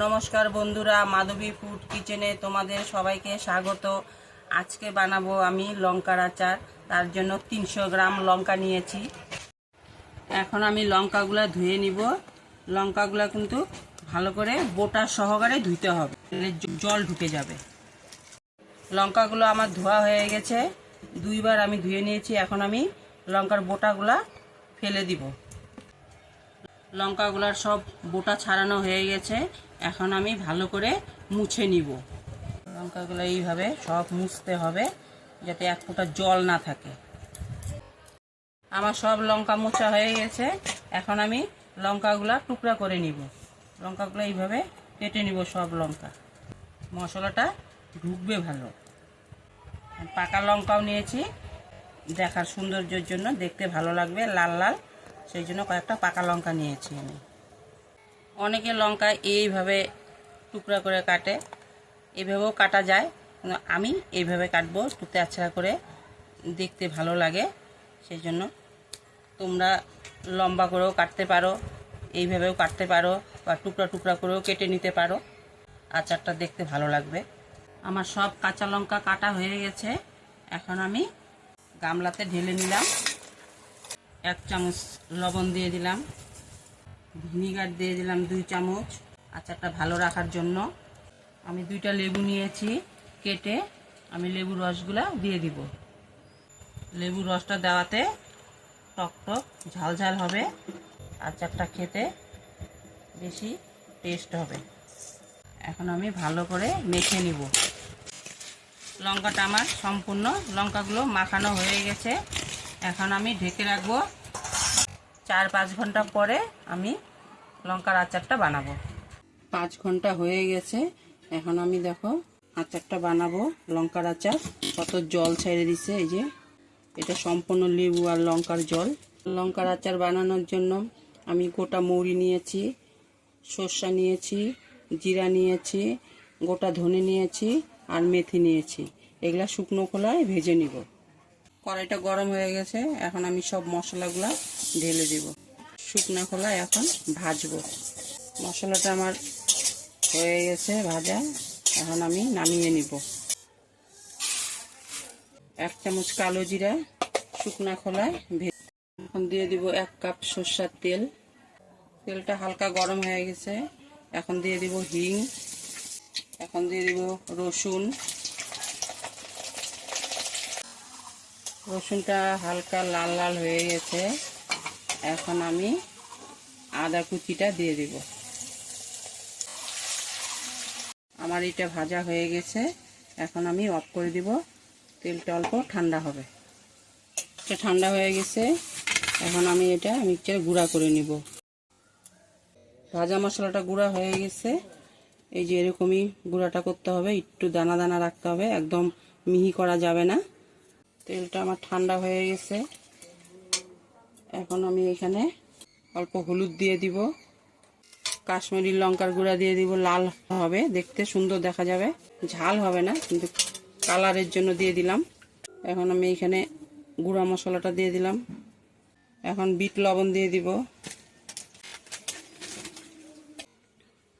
নমস্কার বন্ধুরা, মাধবী ফুড কিচেনে তোমাদের সবাইকে স্বাগত। আজকে বানাবো আমি লঙ্কার আচার, তার জন্য তিনশো গ্রাম লঙ্কা নিয়েছি। এখন আমি লঙ্কাগুলো ধুয়ে নিব। লঙ্কাগুলো কিন্তু ভালো করে বোটা সহকারে ধুইতে হবে জল ঢুকে যাবে। লঙ্কাগুলো আমার ধোয়া হয়ে গেছে, দুইবার আমি ধুয়ে নিয়েছি। এখন আমি লঙ্কার বোটাগুলা ফেলে দিব। লঙ্কাগুলার সব বোটা ছাড়ানো হয়ে গেছে। এখন আমি ভালো করে মুছে নিব। লঙ্কাগুলো এইভাবে সব মুছতে হবে, যাতে এক ফোঁটা জল না থাকে। আমার সব লঙ্কা মোছা হয়ে গেছে। এখন আমি লঙ্কাগুলা টুকরা করে নিব। লঙ্কাগুলো এইভাবে কেটে নিব সব লঙ্কা। মশলাটা ঢুকবে ভালো। পাকা লঙ্কাও নিয়েছি। দেখার সৌন্দর্যের জন্য দেখতে ভালো লাগবে, লাল লাল। সেই জন্য কয়েকটা পাকা লঙ্কা নিয়েছি আমি। অনেকে লঙ্কা এইভাবে টুকরা করে কাটে এইভাবেও কাটা যায়, কিন্তু আমি এইভাবে কাটবো টুকতে আচ্ছা করে দেখতে ভালো লাগে, সেই জন্য তোমরা লম্বা করেও কাটতে পারো, এইভাবেও কাটতে পারো বা টুকরা টুকরা করেও কেটে নিতে পারো, আচারটা দেখতে ভালো লাগবে। আমার সব কাঁচা লঙ্কা কাটা হয়ে গেছে, এখন আমি গামলাতে ঢেলে নিলাম। এক চামচ লবণ দিয়ে দিলাম। ভিনিগার দিয়ে দিলাম দুই চামচ। আচারটা ভালো রাখার জন্য আমি দুইটা লেবু নিয়েছি কেটে আমি লেবু রসগুলা দিয়ে দিব। লেবু রসটা দেওয়াতে টক টক ঝাল ঝাল হবে। আচারটা খেতে বেশি টেস্ট হবে। এখন আমি ভালো করে মেখে নিব। লঙ্কাটা আমার সম্পূর্ণ লঙ্কাগুলো মাখানো হয়ে গেছে। এখন আমি ঢেকে রাখব। চার পাঁচ ঘণ্টা পরে আমি লঙ্কার আচারটা বানাবো। পাঁচ ঘণ্টা হয়ে গেছে। এখন আমি দেখো আচারটা বানাবো, লঙ্কার আচার। কত জল ছেড়ে দিছে এই যে। এটা সম্পূর্ণ লেবু আর লঙ্কার জল। লঙ্কার আচার বানানোর জন্য আমি গোটা মৌরি নিয়েছি, সর্ষা নিয়েছি, জিরা নিয়েছি, গোটা ধনে নিয়েছি আর মেথি নিয়েছি। এগুলা শুকনো খোলায় ভেজে নিব। কড়াইটা গরম হয়ে গেছে, এখন আমি সব মশলাগুলো ঢেলে দিব। শুকনো খোলায় এখন ভাজবো। মশলাটা আমার হয়ে গেছে ভাজা, এখন আমি নামিয়ে নিব। এক চামচ কালো জিরা শুকনা খোলায় এখন দিয়ে দিব এক কাপ সর্ষার তেল। তেলটা হালকা গরম হয়ে গেছে, এখন দিয়ে দিব হিং। এখন দিয়ে দিব রসুন। রসুনটা হালকা লাল লাল হয়ে গেছে। এখন আমি আদা কুচিটা দিয়ে দিব। আমার এটা ভাজা হয়ে গেছে। এখন আমি অফ করে দিব। তেলটা অল্প ঠান্ডা হবে। এটা ঠান্ডা হয়ে গেছে। এখন আমি এটা মিক্সচারে গুঁড়া করে নিব। ভাজা মশলাটা গুঁড়া হয়ে গেছে। এই যে এরকমই গুঁড়াটা করতে হবে। একটু দানা দানা রাখতে হবে। একদম মিহি করা যাবে না। তেলটা আমার ঠান্ডা হয়ে গেছে। এখন আমি এখানে অল্প হলুদ দিয়ে দিব। কাশ্মীরি লঙ্কার গুঁড়া দিয়ে দিব, লাল হবে। দেখতে সুন্দর দেখা যাবে। ঝাল হবে না, কিন্তু কালারের জন্য দিয়ে দিলাম। এখন আমি এখানে গুঁড়া মশলাটা দিয়ে দিলাম। এখন বিট লবণ দিয়ে দিব।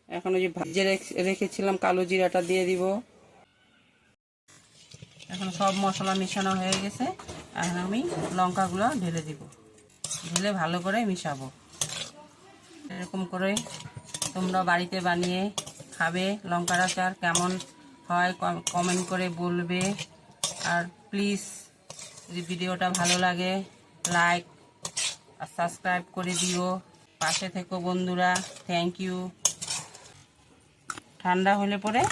এখন ওই যে ভাজে রেখ- রেখেছিলাম কালো জিরাটা দিয়ে দিব। সব মশলা মেশানো হয়ে গেছে। এখন আমি লঙ্কাগুলো ঢেলে দিব। ঢেলে ভালো করে মিশাবো। এরকম করে তোমরা বাড়িতে বানিয়ে খাবে। লঙ্কার আচার কেমন হয় কম- কমেন্ট করে বলবে। আর প্লিজ যদি ভিডিওটা ভালো লাগে লাইক আর সাবস্ক্রাইব করে দিও। পাশে থেকো বন্ধুরা। থ্যাংক ইউ ঠান্ডা হলে পরে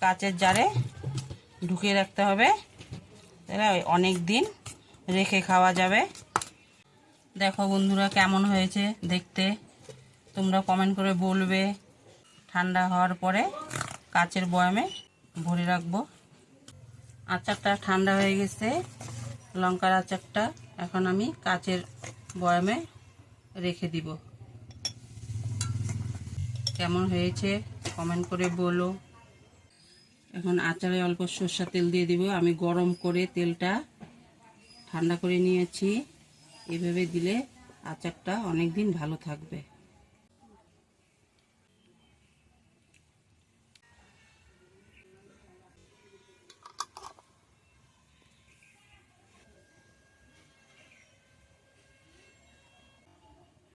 কাচের জারে ঢুকিয়ে রাখতে হবে। তাহলে অনেক দিন রেখে খাওয়া যাবে। দেখো বন্ধুরা কেমন হয়েছে দেখতে। তোমরা কমেন্ট করে বলবে। ঠান্ডা হওয়ার পরে কাচের বয়ামে ভরে রাখব। আচারটা ঠান্ডা হয়ে গেছে। লঙ্কার আচারটা এখন আমি কাচের বয়ামে রেখে দিব। কেমন হয়েছে কমেন্ট করে বলো। এখন আচারে অল্প সর্ষা তেল দিয়ে দিব। আমি গরম করে তেলটা ঠান্ডা করে নিয়েছি। এভাবে দিলে আচারটা অনেক দিন ভালো থাকবে।